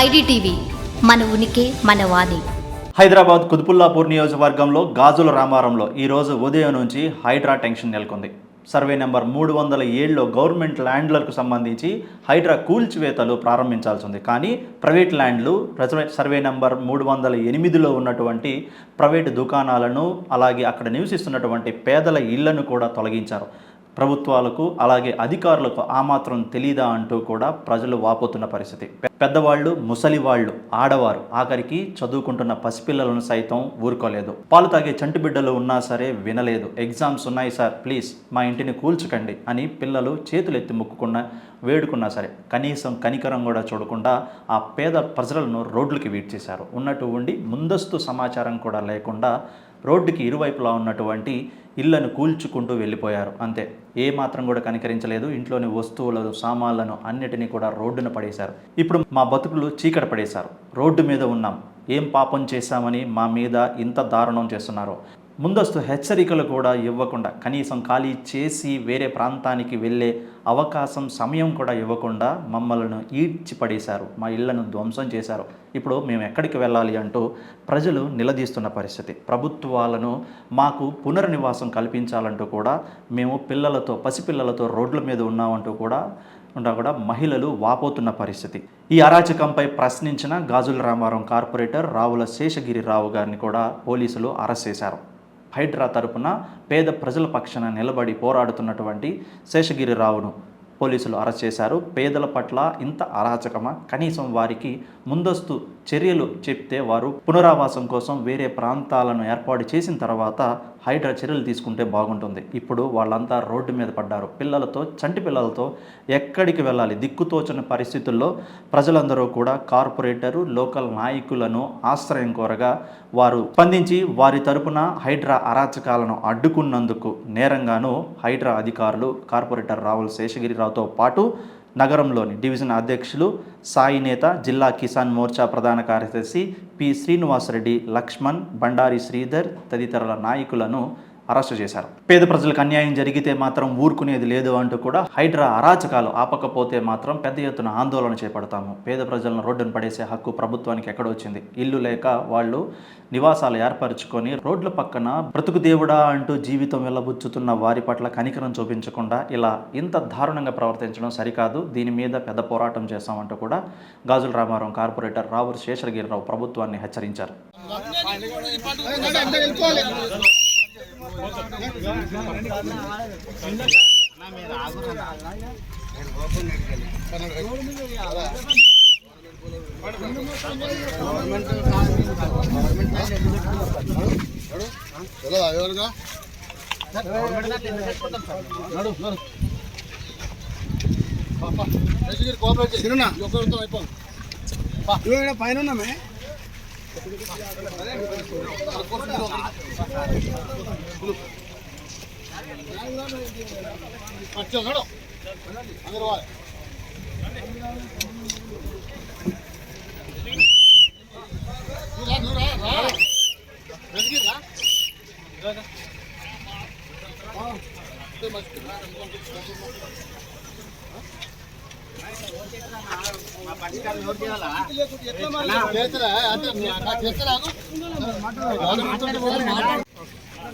IDTV మన ఉనికి మన వాణి. హైదరాబాద్ కుతుపుల్లాపూర్ నియోజకవర్గంలో గాజుల రామారంలో ఈరోజు ఉదయం నుంచి హైడ్రా టెన్షన్ నెలకొంది. సర్వే నెంబర్ మూడు వందల ఏడులో గవర్నమెంట్ ల్యాండ్లకు సంబంధించి హైడ్రా కూల్చివేతలు ప్రారంభించాల్సి ఉంది. కానీ ప్రైవేట్ ల్యాండ్లు ప్రజ- సర్వే నెంబర్ మూడు వందల ఎనిమిదిలో ఉన్నటువంటి ప్రైవేట్ దుకాణాలను అలాగే అక్కడ నివసిస్తున్నటువంటి పేదల ఇళ్ళను కూడా తొలగించారు. ప్రభుత్వాలకు అలాగే అధికారులకు ఆ మాత్రం తెలీదా అంటూ కూడా ప్రజలు వాపోతున్న పరిస్థితి. పెద్దవాళ్ళు ముసలి వాళ్ళు ఆడవారు ఆఖరికి చదువుకుంటున్న పసిపిల్లలను సైతం ఊరుకోలేదు. పాలు తాగే చంటి బిడ్డలు ఉన్నా సరే వినలేదు. ఎగ్జామ్స్ ఉన్నాయి సార్ ప్లీజ్ మా ఇంటిని కూల్చకండి అని పిల్లలు చేతులు ఎత్తి మొక్కుకున్న వేడుకున్నా సరే కనీసం కనికరం కూడా చూడకుండా ఆ పేద ప్రజలను రోడ్లకి వీడ్చేశారు. ఉన్నట్టు ఉండి ముందస్తు సమాచారం కూడా లేకుండా రోడ్డుకి ఇరువైపులా ఉన్నటువంటి ఇళ్ళను కూల్చుకుంటూ వెళ్ళిపోయారు. అంతే. ఏ మాత్రం కూడా కనికరించలేదు. ఇంట్లోని వస్తువులను సామాన్లను అన్నిటినీ కూడా రోడ్డున పడేశారు. ఇప్పుడు మా బతుకులు చీకట పడేశారు. రోడ్డు మీద ఉన్నాం. ఏం పాపం చేశామని మా మీద ఇంత దారుణం చేస్తున్నారో. ముందస్తు హెచ్చరికలు కూడా ఇవ్వకుండా కనీసం ఖాళీ చేసి వేరే ప్రాంతానికి వెళ్ళే అవకాశం సమయం కూడా ఇవ్వకుండా మమ్మల్ని ఈడ్చి పడేశారు మా ఇళ్ళను ధ్వంసం చేశారు. ఇప్పుడు మేము ఎక్కడికి వెళ్ళాలి అంటూ ప్రజలు నిలదీస్తున్న పరిస్థితి. ప్రభుత్వాలను మాకు పునర్నివాసం కల్పించాలంటూ కూడా మేము పిల్లలతో పసిపిల్లలతో రోడ్ల మీద ఉన్నామంటూ కూడా ఉంటా కూడా మహిళలు వాపోతున్న పరిస్థితి. ఈ అరాచకంపై ప్రశ్నించిన గాజుల రామారావు కార్పొరేటర్ రావుల శేషగిరిరావు గారిని కూడా పోలీసులు అరెస్ట్ చేశారు. హైడ్రా తరపున పేద ప్రజల పక్షాన నిలబడి పోరాడుతున్నటువంటి శేషగిరిరావును పోలీసులు అరెస్ట్ చేశారు. పేదల పట్ల ఇంత అరాచకమా? కనీసం వారికి ముందస్తు చర్యలు చెప్తే వారు పునరావాసం కోసం వేరే ప్రాంతాలను ఏర్పాటు చేసిన తర్వాత హైడ్రా చర్యలు తీసుకుంటే బాగుంటుంది. ఇప్పుడు వాళ్ళంతా రోడ్డు మీద పడ్డారు. పిల్లలతో చంటి పిల్లలతో ఎక్కడికి వెళ్ళాలి? దిక్కుతోచని పరిస్థితుల్లో ప్రజలందరూ కూడా కార్పొరేటరు లోకల్ నాయకులను ఆశ్రయం కోరగా వారు స్పందించి వారి తరపున హైడ్రా అరాచకాలను అడ్డుకున్నందుకు నేరంగాను హైడ్రా అధికారులు కార్పొరేటర్ రావుల శేషగిరిరావుతో పాటు నగరంలోని డివిజన్ అధ్యక్షులు సాయి నేత జిల్లా కిసాన్ మోర్చా ప్రధాన కార్యదర్శి పి శ్రీనివాసరెడ్డి లక్ష్మణ్ బండారి శ్రీధర్ తదితరుల నాయకులను అరెస్టు చేశారు. పేద ప్రజలకు అన్యాయం జరిగితే మాత్రం ఊరుకునేది లేదు అంటూ కూడా హైడ్రా అరాచకాలు ఆపకపోతే మాత్రం పెద్ద ఎత్తున ఆందోళన చేపడతాము. పేద ప్రజలను రోడ్డును పడేసే హక్కు ప్రభుత్వానికి ఎక్కడొచ్చింది ఇల్లు లేక వాళ్ళు నివాసాలు ఏర్పరచుకొని రోడ్ల పక్కన బ్రతుకు దేవుడా అంటూ జీవితం వెళ్ళబుచ్చుతున్న వారి పట్ల కనికరం చూపించకుండా ఇలా ఇంత దారుణంగా ప్రవర్తించడం సరికాదు. దీని మీద పెద్ద పోరాటం చేస్తామంటూ కూడా గాజుల రామారావు కార్పొరేటర్ రావూరు శేషగిరిరావు ప్రభుత్వాన్ని హెచ్చరించారు. చలో ఎవరుగా పైన ఉన్నామే అందరూ వాళ్ళు నువ్వు రా, నువ్వు రా, రా. వెతికిర్రా? ఆ, ఇదే మంచిది. చేస్తారా?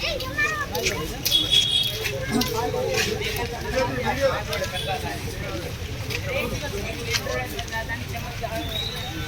Thank you.